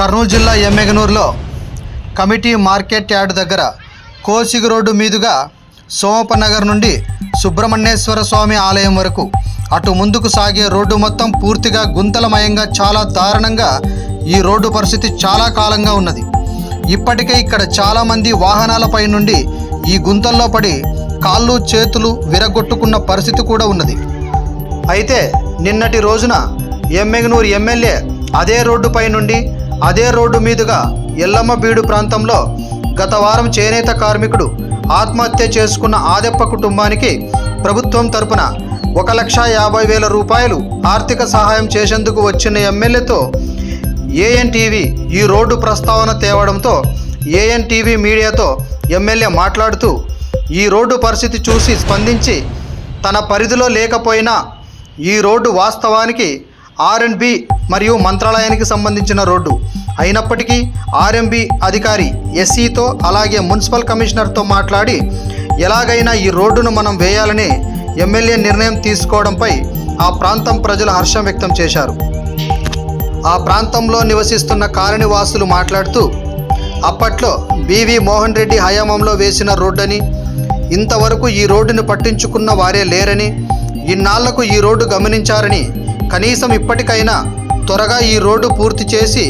కర్నూలు జిల్లా ఎమ్మెగనూరులో committee market yard దగ్గర Kosigi road మీదుగా సోమపనగర్ నుండి సుబ్రహ్మణ్యేశ్వర స్వామి ఆలయం వరకు అటు ముందుకు సాగే రోడ్డు మొత్తం పూర్తిగా గుంతలమయంగా చాలా దారుణంగా ఈ రోడ్డు పరిస్థితి చాలా కాలంగా ఉన్నది. ఇప్పటికే ఇక్కడ చాలామంది వాహనాలపై నుండి ఈ గుంతల్లో పడి కాళ్ళు చేతులు విరగొట్టుకున్న పరిస్థితి కూడా ఉన్నది. అయితే నిన్నటి రోజున ఎమ్మెగనూరు ఎమ్మెల్యే అదే రోడ్డుపై నుండి అదే రోడ్డు మీదుగా ఎల్లమ్మబీడు ప్రాంతంలో గత వారం చేనేత కార్మికుడు ఆత్మహత్య చేసుకున్న ఆదెప్ప కుటుంబానికి ప్రభుత్వం తరపున ఒక లక్ష యాభై వేల రూపాయలు ఆర్థిక సహాయం చేసేందుకు వచ్చిన ఎమ్మెల్యేతో ఏఎన్టీవీ ఈ రోడ్డు ప్రస్తావన తేవడంతో ఏఎన్టీవీ మీడియాతో ఎమ్మెల్యే మాట్లాడుతూ ఈ రోడ్డు పరిస్థితి చూసి స్పందించి తన పరిధిలో లేకపోయినా ఈ రోడ్డు వాస్తవానికి ఆర్ఎండ్బి మరియు మంత్రాలయానికి సంబంధించిన రోడ్డు. అయినప్పటికీ ఆర్ఎంబి అధికారి ఎస్సీతో అలాగే మున్సిపల్ కమిషనర్తో మాట్లాడి ఎలాగైనా ఈ రోడ్డును మనం వేయాలని ఎమ్మెల్యే నిర్ణయం తీసుకోవడంపై ఆ ప్రాంతం ప్రజలు హర్షం వ్యక్తం చేశారు. ఆ ప్రాంతంలో నివసిస్తున్న కాలనివాసులు మాట్లాడుతూ అప్పట్లో బివి మోహన్ రెడ్డి హయాంలో వేసిన రోడ్డని ఇంతవరకు ఈ రోడ్డును పట్టించుకున్న వారే లేరని ఇన్నాళ్ళకు ఈ రోడ్డు గమనించారని కనీసం ఇప్పటికైనా త్వరగా ఈ రోడ్డు పూర్తి చేసి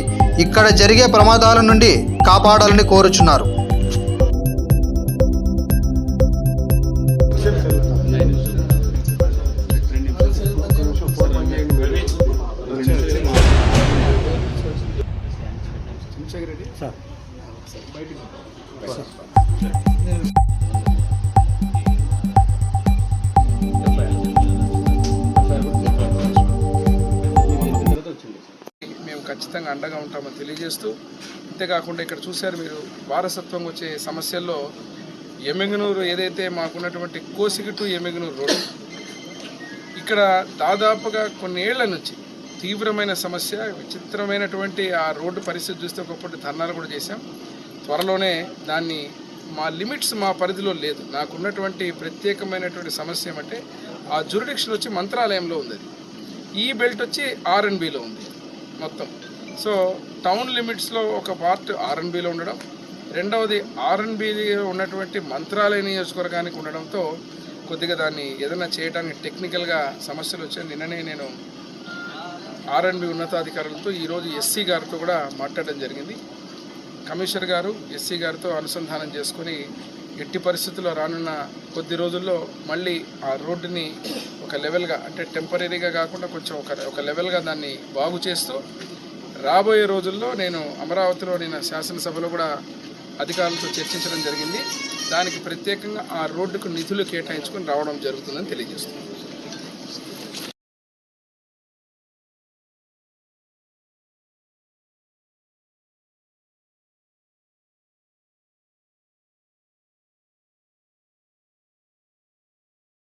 ఇక్కడ జరిగే ప్రమాదాల నుండి కాపాడాలని కోరుచున్నారు. సార్. ఖచ్చితంగా అండగా ఉంటామని తెలియజేస్తూ అంతేకాకుండా ఇక్కడ చూశారు మీరు వారసత్వం వచ్చే సమస్యల్లో ఎమ్మెగనూరు ఏదైతే మాకున్నటువంటి కోసిగి టు ఎమ్మెగనూరు రోడ్డు ఇక్కడ దాదాపుగా కొన్నేళ్ళ నుంచి తీవ్రమైన సమస్య విచిత్రమైనటువంటి ఆ రోడ్డు పరిస్థితి చూస్తే ఒకప్పుడు ధర్నాలు కూడా చేశాం. త్వరలోనే దాన్ని మా లిమిట్స్ మా పరిధిలో లేదు. నాకున్నటువంటి ప్రత్యేకమైనటువంటి సమస్య ఏమంటే ఆ జురిడిక్షన్ వచ్చి మంత్రాలయంలో ఉంది ఈ బెల్ట్ వచ్చి ఆర్ఎన్బిలో ఉంది మొత్తం. సో టౌన్ లిమిట్స్లో ఒక పార్ట్ ఆర్ఎన్బిలో ఉండడం రెండవది ఆర్ఎన్బిలో ఉన్నటువంటి మంత్రాలయ నియోజకవర్గానికి ఉండడంతో కొద్దిగా దాన్ని ఏదైనా చేయడానికి టెక్నికల్గా సమస్యలు వచ్చాయి. నిన్ననే నేను ఆర్ఎన్బి ఉన్నతాధికారులతో ఈరోజు ఎస్సీ గారితో కూడా మాట్లాడడం జరిగింది. కమిషనర్ గారు ఎస్సీ గారితో అనుసంధానం చేసుకొని ఎట్టి పరిస్థితుల్లో రానున్న కొద్ది రోజుల్లో మళ్ళీ ఆ రోడ్డుని ఒక లెవెల్గా అంటే టెంపరీగా కాకుండా కొంచెం ఒక ఒక లెవెల్గా దాన్ని బాగు చేస్తూ రాబోయే రోజుల్లో నేను అమరావతిలో నేను శాసనసభలో కూడా అధికారులతో చర్చించడం జరిగింది. దానికి ప్రత్యేకంగా ఆ రోడ్డుకు నిధులు కేటాయించుకొని రావడం జరుగుతుందని తెలియజేస్తున్నాను.